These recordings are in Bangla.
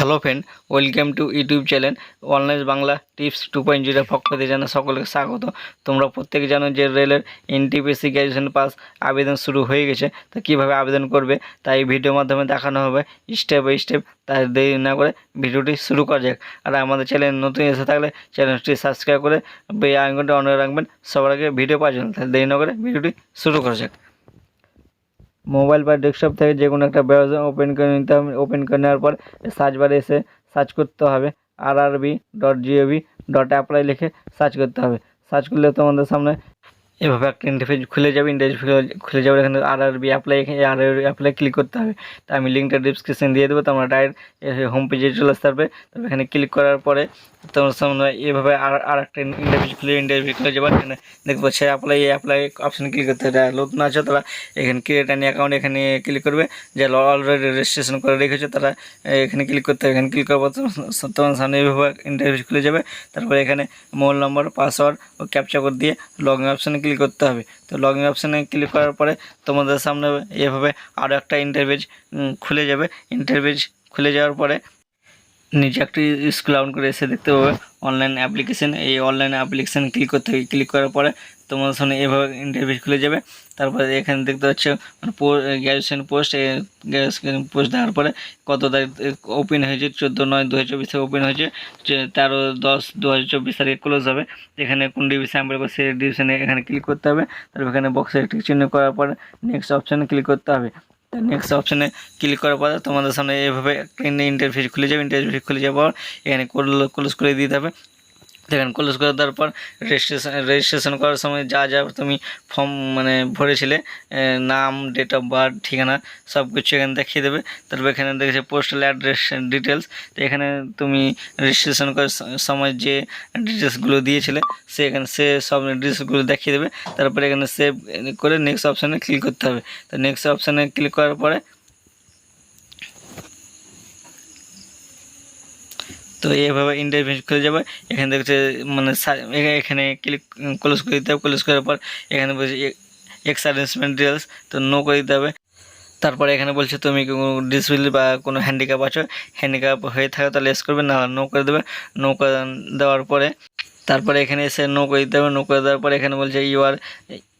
Hello friend welcome to YouTube channel online Bangla tips two point zero পক্ষ জানা সকলকে স্বাগত। তোমরা প্রত্যেকে জানো যে রেলের এনটিপিসি গ্র্যাজুয়েশন পাস আবেদন শুরু হয়ে গেছে। তো কীভাবে আবেদন করবে তাই ভিডিওর মাধ্যমে দেখানো হবে। স্টেপ বাই স্টেপ তাই দেরি না করে ভিডিওটি শুরু করা যাক। আর আমাদের চ্যানেল নতুন এসে থাকলে চ্যানেলটি সাবস্ক্রাইব করে, বেল আইকনটা অন রাখবেন। সবার আগে ভিডিও পাওয়ার জন্য, তাহলে দেরি না করে ভিডিওটি শুরু করা যাক। মোবাইল বা ডেস্কটপ থেকে যে কোনো একটা ব্রাউজার ওপেন করে নিতে হবে। ওপেন করে নেওয়ার পর সার্চ বারে এসে সার্চ করতে হবে। R R B dot G O V dot apply লিখে সার্চ করতে হবে। সার্চ করলে তোমাদের সামনে এভাবে একটা ইন্টারফেস খুলে যাবে। ইন্টারফেস খুলে যাবে এখানে R R B apply R R apply click করতে হবে। তা আমি লিঙ্কটা ডিসক্রিপশন দিয়ে দেবো। তোমরা ডাইরেক্ট হোম পেজে চলে আসতে পারবে। তবে এখানে ক্লিক করার পরে তোমার সামনে এভাবে আর আর একটা ইন্টারভিউ খুলে ইন্টারভিউ খুলে যাবে এখানে দেখব সে অ্যাপ্লাই অ্যাপ্লাই অপশানে ক্লিক করতে হবে নতুন আছে তারা এখানে ক্রিয়েট অ্যান অ্যাকাউন্ট এখানে ক্লিক করবে। যারা অলরেডি রেজিস্ট্রেশন করে রেখেছে তারা এখানে ক্লিক করতে, এখানে ক্লিক করব তোমার- সামনে এইভাবে ইন্টারভিউ খুলে যাবে। তারপরে এখানে মোবাইল নম্বর পাসওয়ার্ড ও ক্যাপচা কোড দিয়ে লগ ইন অপশানে ক্লিক করতে হবে। তো লগ ইন অপশানে ক্লিক করার পরে তোমাদের সামনে এভাবে আরও একটা ইন্টারভিউ খুলে যাবে। ইন্টারভিউ খুলে যাওয়ার পরে নিচে একটি স্কুল আউট করে এসে দেখতে পাবে অনলাইন অ্যাপ্লিকেশন এই অনলাইন অ্যাপ্লিকেশান ক্লিক করতে হবে। ক্লিক করার পরে তোমার সামনে এভাবে ইন্টারভিউ খুলে যাবে। তারপরে এখানে দেখতে পাচ্ছ গ্র্যাজুয়েশন পোস্ট গ্র্যাজুয়েশন পোস্ট দেওয়ার পরে কত তারিখ ওপেন হয়েছে? চোদ্দ নয় দু হাজার চব্বিশ ওপেন হয়েছে। তেরো, দশ দু হাজার চব্বিশ তারিখে ক্লোজ হবে। এখানে কোন ডিভিশন আমরা সেই ডিভিশনে এখানে ক্লিক করতে হবে। তারপর এখানে বক্সে চিহ্ন করার পরে নেক্সট অপশানে ক্লিক করতে হবে। নেক্সট অপশানে ক্লিক করার পরে তোমাদের সামনে এভাবে একটা ইন্টারফেস খুলে যাবে ইন্টারফেস খুলে যাওয়ার পর এখানে ক্লোজ করে দিতে হবে এখানে ক্লোজ করে দেওয়ার পর রেজিস্ট্রেশন রেজিস্ট্রেশন করার সময় যা যা তুমি ফর্ম মানে ভরেছিলে নাম ডেট অফ বার্থ ঠিকানা সব কিছু এখানে দেখিয়ে দেবে। তারপর এখানে দেখেছে পোস্টাল অ্যাড্রেস ডিটেলস তো এখানে তুমি রেজিস্ট্রেশন করার সময় যে ডিটেলসগুলো দিয়েছিলে, সে এখানে সে সব ডিটেলসগুলো দেখিয়ে দেবে। তারপরে এখানে সেভ করে নেক্সট অপশানে ক্লিক করতে হবে। তো নেক্সট অপশানে ক্লিক করার পরে তো এইভাবে ইন্টারভিউ খুলে যাবে। এখানে দেখছে মানে এখানে ক্লিক ক্লোজ করে দিতে হবে। ক্লোজ করার পর এখানে বলছে এক্স অ্যারেঞ্জমেন্ট ডিটেলস তো নো করে দিতে হবে। তারপরে এখানে বলছে, তুমি কোনো ডিসেবিলিটি বা কোনো হ্যান্ডিক্যাপ আছো? হ্যান্ডিক্যাপ হয়ে থাকে তাহলে এস করবে না নো করে দেবে। নো দেওয়ার পরে, তারপরে এখানে এসে নো করে দিতে হবে। নো করে দেওয়ার পরে এখানে বলছে you are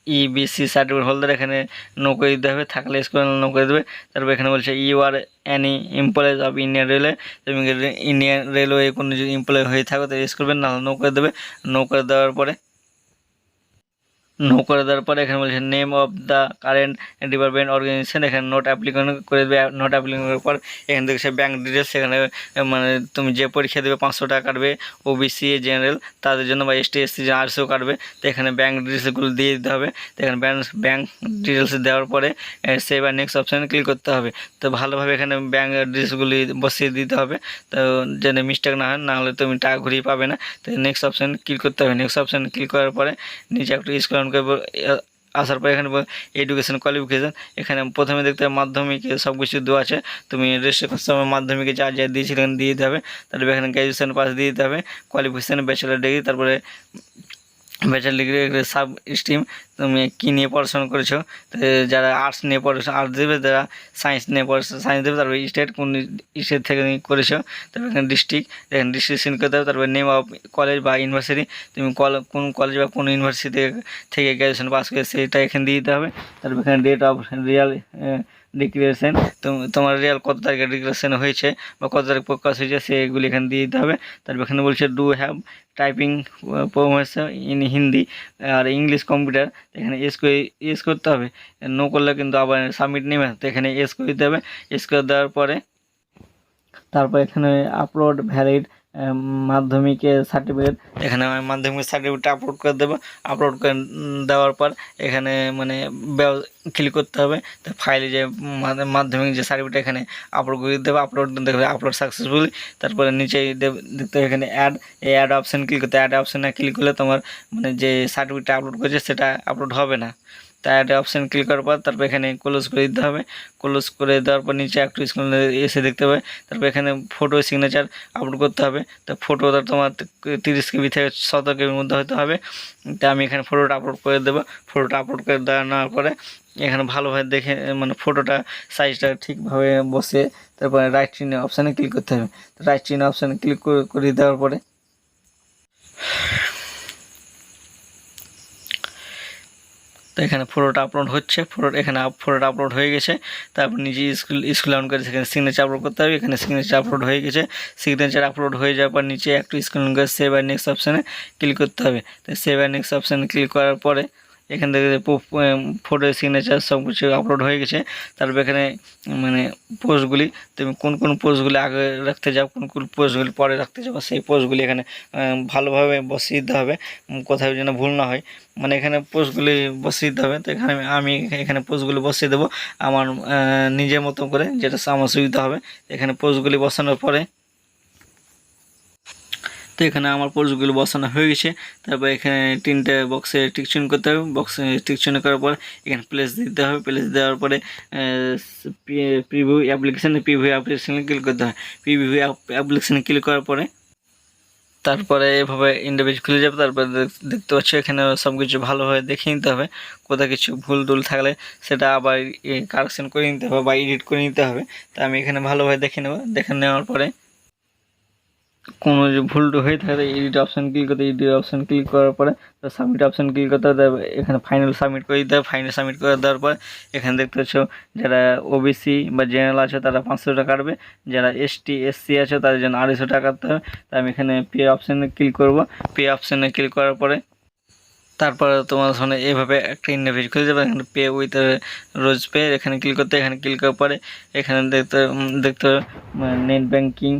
EBC certificate holder এখানে নো করে দিতে হবে, থাকলে স্কুল নৌকো দেবে। তারপর এখানে বলছে you are any employees of Indian railway তুমি ইন্ডিয়ান রেলওয়ে কোনো যদি এমপ্লয় হয়ে থাকো, তাহলে স্কুল করবে না নো দেবে। নো করে দেওয়ার পরে নো করে দেওয়ার পরে এখানে বলছে name of the current department organisation এখানে নোট অ্যাপ্লিকেশন করে দেবে নোট অ্যাপ্লিকেশন করার পর এখানে দেখছে ব্যাঙ্ক ডিটেলস আহ, মানে তুমি যে পরীক্ষা দেবে পাঁচশো টাকা কাটবে ও ওবিসি জেনারেল তাদের জন্য বা এসটি এসসি আর্টসও কাটবে তো এখানে ব্যাঙ্ক ডিটেলসগুলো দিয়ে দিতে হবে তো এখানে ব্যাঙ্ক ব্যাঙ্ক ডিটেলস দেওয়ার পরে সেভ আর নেক্সট অপশানে ক্লিক করতে হবে তো ভালোভাবে এখানে ব্যাঙ্ক ডিটেলসগুলি বসিয়ে দিতে হবে তো যেন মিস্টেক না হয় নাহলে তুমি টাকা ঘুরিয়ে পাবে না তো নেক্সট অপশান ক্লিক করতে হবে নেক্সট অপশান ক্লিক করার পরে নিচে একটু স্ক্রল করে আসার পর এখানে এডুকেশন কোয়ালিফিকেশান এখানে প্রথমে দেখতে হবে মাধ্যমিকে সব কিছু দেওয়া আছে। তুমি রেজিস্ট্রেশন সময় মাধ্যমিকে যা যা দিয়েছিলেন দিয়ে দিতে হবে। তারপরে এখানে গ্র্যাজুয়েশন পাস দিয়ে দিতে হবে কোয়ালিফিকেশান ব্যাচেলার ডিগ্রি তারপরে ব্যাচেলার ডিগ্রি সাব স্ট্রিম তুমি কী নিয়ে পড়াশোনা করেছ? যারা আর্টস নিয়ে পড়াশোনা আর্টস দেবে যারা সায়েন্স নিয়ে পড়াশোনা সায়েন্স দেবে, তারপরে স্টেট কোন স্টেট থেকে করেছ, তারপরে এখানে ডিস্ট্রিক্ট এখানে ডিস্ট্রিকশন করতে হবে, তারপরে নেম অফ কলেজ বা ইউনিভার্সিটি তুমি কল, কোন কলেজ বা কোন ইউনিভার্সিটি থেকে গ্র্যাজুয়েশন পাস করে সেটা এখানে দিয়ে দিতে হবে, তারপর এখানে ডেট অফ রিয়াল ডিক্লারেশন তোমার রিয়াল কত তারিখে ডিক্লারেশন হয়েছে বা কত তারিখ প্রকাশ হয়েছে সেগুলি এখানে দিয়ে দিতে হবে। তারপর এখানে বলছে do have typing promos in Hindi or English computer এখানে এস করে এস করতে হবে। নো করলে কিন্তু আবার সাবমিট নেবে। তো এখানে এস করে দিতে হবে। এস করে দেওয়ার পরে, তারপর এখানে আপলোড ভ্যালিড মাধ্যমিকের সার্টিফিকেট এখানে আমি মাধ্যমিক সার্টিফিকেটটা আপলোড করে দেবো। আপলোড করে দেওয়ার পর এখানে মানে ক্লিক করতে হবে। তো ফাইলে যে মাধ্য- মাধ্যমিক যে সার্টিফিকেট এখানে আপলোড করে দিতে হবে আপলোড দেখবে আপলোড সাকসেসফুলি তারপরে নিচে দেব- দেখতে হবে এখানে অ্যাড এই অ্যাড অপশান ক্লিক করতে অ্যাড অপশানে ক্লিক করলে তোমার মানে যে সার্টিফিকেটটা আপলোড করেছে, সেটা আপলোড হবে না। একটা অপশান ক্লিক করার পর তারপর এখানে ক্লোজ করে দিতে হবে। ক্লোজ করে দেওয়ার পর নিচে একটু স্ক্রিনে এসে দেখতে হবে। তারপর এখানে ফটো সিগনেচার আপলোড করতে হবে। তো ফটোটা তোমার তিরিশ কেবি থেকে সতেরো কেবির মধ্যে হতে হবে। তা আমি এখানে ফটোটা আপলোড করে দেবো। ফটোটা আপলোড করে দেওয়া নেওয়ার পরে এখানে ভালোভাবে দেখে মানে ফটোটা সাইজটা ঠিকভাবে বসে তারপরে রাইট চিহ্ন অপশানে ক্লিক করতে হবে। রাইট চিহ্ন অপশানে ক্লিক করে দেওয়ার পরে এখানে ফটোটা আপলোড হচ্ছে ফটো এখানে ফটোটা আপলোড হয়ে গেছে। তারপর নিজে স্কুল স্কুল অন করে সেখানে সিগনেচার আপলোড করতে হবে। এখানে সিগনেচার আপলোড হয়ে গেছে। সিগনেচার আপলোড হয়ে যাওয়ার পর নিচে একটু স্কুল করে সেভ আর নেক্সট অপশানে ক্লিক করতে হবে। তো সেভ আর নেক্সট অপশানে ক্লিক করার পরে এখান থেকে প্রুফ ফটো সিগনেচার সব কিছু আপলোড হয়ে গেছে। তারপর এখানে মানে পোস্টগুলি তুমি কোন কোন পোস্টগুলি আগে রাখতে যাও, কোন কোন পোস্টগুলি পরে রাখতে যাও সেই পোস্টগুলি এখানে ভালোভাবে বসিয়ে দিতে হবে কোথাও যেন ভুল না হয়। মানে এখানে পোস্টগুলি বসিয়ে দিতে হবে। তো এখানে আমি এখানে পোস্টগুলি বসিয়ে দেবো। আমার নিজের মতো করে যেটা আমার সুবিধা হবে, এখানে পোস্টগুলি বসানোর পরে তো এখানে আমার পোস্টগুলো বসানো হয়ে গেছে। তারপর এখানে তিনটে বক্সে টিকচিন করতে হবে। বক্সে টিকচিন করার পর এখানে প্লেস দিতে হবে। প্লেস দেওয়ার পরে প্রিভিউ অ্যাপ্লিকেশানে প্রিভিউ অ্যাপ্লিকেশানে ক্লিক করতে হবে। প্রিভিউ অ্যাপ্লিকেশানে ক্লিক করার পরে তারপরে এভাবে ইন্টারভিউ খুলে যাবে। তারপরে দেখতে পাচ্ছ এখানে সব কিছু ভালোভাবে দেখে নিতে হবে। কোথাও কিছু ভুল টুল থাকলে সেটা আবার কারেকশন করে নিতে হবে বা এডিট করে নিতে হবে। তা আমি এখানে ভালোভাবে দেখে নেব। দেখে নেওয়ার পরে কোনো যে ভুল হয়ে থাকে এডিট অপশান ক্লিক করতে এডিট অপশান ক্লিক করার পরে সাবমিট অপশান ক্লিক করতে হবে, এখানে ফাইনাল সাবমিট করে দিতে হবে ফাইনাল সাবমিট করে দেওয়ার পর, এখানে দেখতে পাচ্ছ যারা ওবিসি বা জেনারেল আছে, তারা পাঁচশো টাকা কাটবে, যারা এসটি এসসি আছে, তাদের জন্য আড়াইশো টাকা কাটতে হবে তাই আমি এখানে পে অপশানে ক্লিক করব পে অপশানে ক্লিক করার পরে, তারপরে তোমার সামনে এভাবে একটা ইন্টারভিউ খুলে যাবে, এখানে পে উইথ রোজ পে এখানে ক্লিক করতে, এখানে ক্লিক করার পরে, এখানে দেখতে দেখতে net banking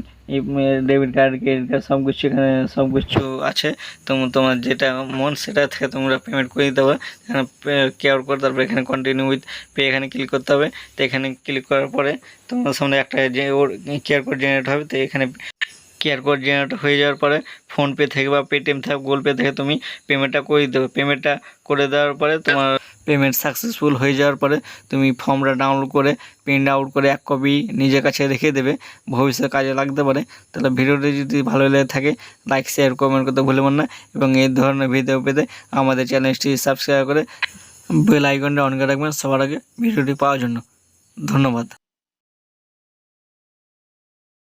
debit card credit card সব কিছু এখানে সব কিছু আছে। তো তোমার যেটা মন, সেটা থেকে তোমরা পেমেন্ট করে দিতে হবে কেয়ার করে তারপরে এখানে কন্টিনিউ উইথ পে এখানে ক্লিক করতে হবে। তো এখানে ক্লিক করার পরে তোমার সামনে একটা যে ওর কেয়ার কোড জেনারেট হবে। তো এখানে কেয়ার কোড জেনারেট হয়ে যাওয়ার পরে ফোনপে থেকে বা পেটিএম থেকে গুগল পে থেকে তুমি পেমেন্টটা করে দেবে পেমেন্টটা করে দেওয়ার পরে তোমার পেমেন্ট সাকসেসফুল হয়ে যাওয়ার পরে তুমি ফর্মটা ডাউনলোড করে প্রিন্ট আউট করে এক কপি নিজের কাছে রেখে দেবে। ভবিষ্যতে কাজে লাগতে পারে। তাহলে ভিডিওটি যদি ভালো লেগে থাকে লাইক শেয়ার কমেন্ট করতে ভুলবেন না। এবং এই ধরনের ভিডিও পেতে আমাদের চ্যানেলটি সাবস্ক্রাইব করে বেল আইকনটা অন করে রাখবেন সবার আগে ভিডিওটি পাওয়ার জন্য। ধন্যবাদ।